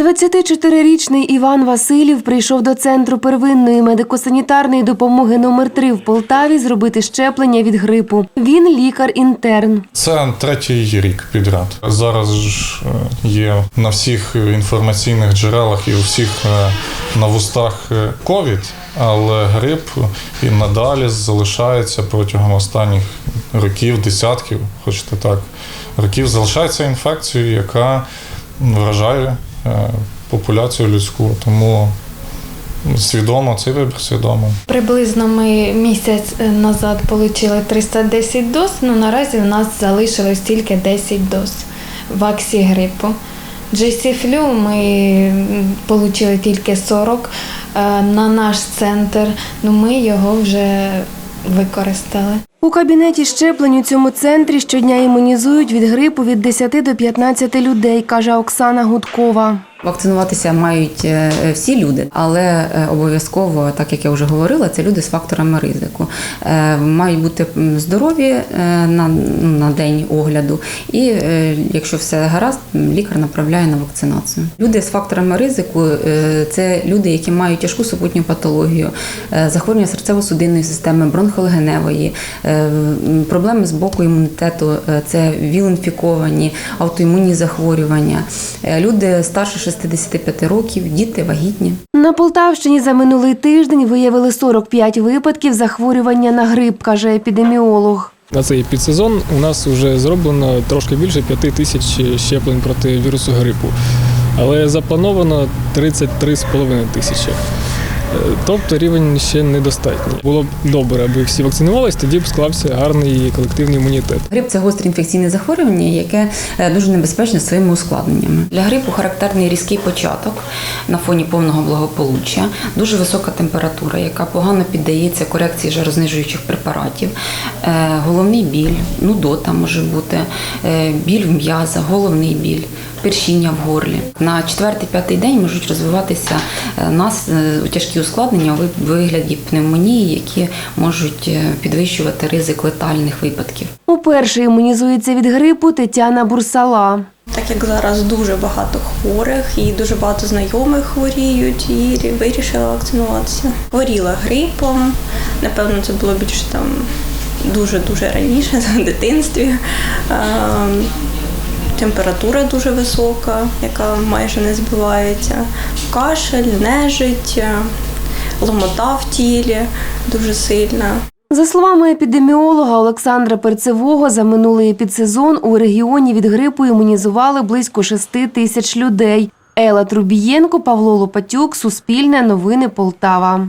24-річний Іван Васильєв прийшов до центру первинної медико-санітарної допомоги номер 3 в Полтаві зробити щеплення від грипу. Він лікар-інтерн. Це третій рік підряд. Зараз ж е, є на всіх інформаційних джерелах і у всіх е, на вустах е, ковід, але грип і надалі залишається протягом останніх років, десятків, хочете так, років, залишається інфекцією, яка вражає популяцію людську. Тому свідомо цей вибір свідомо. Приблизно ми місяць е, назад отримали 310 доз, ну наразі у нас залишилось тільки 10 доз ваксі грипу. GC Flu ми отримали тільки 40 е, на наш центр, ну ми його вже використали. У кабінеті щеплень у цьому центрі щодня імунізують від грипу від 10 до 15 людей, каже Оксана Гудкова. Вакцинуватися мають е, всі люди, але е, обов'язково, так як я вже говорила, це люди з факторами ризику. Е, Мають бути здорові на, на день огляду, і якщо все гаразд, лікар направляє на вакцинацію. Люди з факторами ризику це люди, які мають тяжку супутню патологію, захворювання серцево-судинної системи, бронхолегеневої, проблеми з боку імунітету, це віл-інфіковані, аутоімунні захворювання, люди старше 65 років, діти вагітні. На Полтавщині за минулий тиждень виявили 45 випадків захворювання на грип, каже епідеміолог. На цей підсезон у нас вже зроблено трошки більше 5 тисяч щеплень проти вірусу грипу, але заплановано 33,5 тисячі. Тобто рівень ще недостатній. Було б добре, аби всі вакцинувалися, тоді б склався гарний колективний імунітет. Грип це гостре інфекційне захворювання, яке е, дуже небезпечне своїми ускладненнями. Для грипу характерний різкий початок на фоні повного благополуччя, дуже висока температура, яка погано піддається корекції жарознижуючих препаратів, головний біль, нудота може бути, е, біль в м'язах, головний біль. Першіння в горлі на четвертий-п'ятий день можуть розвиватися е, нас е, тяжкі ускладнення у вигляді пневмонії, які можуть е, підвищувати ризик летальних випадків. Уперше імунізується від грипу Тетяна Бурсала. Так як зараз дуже багато хворих і дуже багато знайомих хворіють, і вирішила вакцинуватися. Хворіла грипом, напевно, це було більше там дуже-дуже раніше, в дитинстві. Ем, Температура дуже висока, яка майже не збивається. Кашель, нежить, ломота в тілі дуже сильна. За словами епідеміолога Олександра Перцевого, за минулий підсезон у регіоні від грипу імунізували близько 6 тисяч людей. Ела Трубієнко, Павло Лопатюк, Суспільне, Новини Полтава.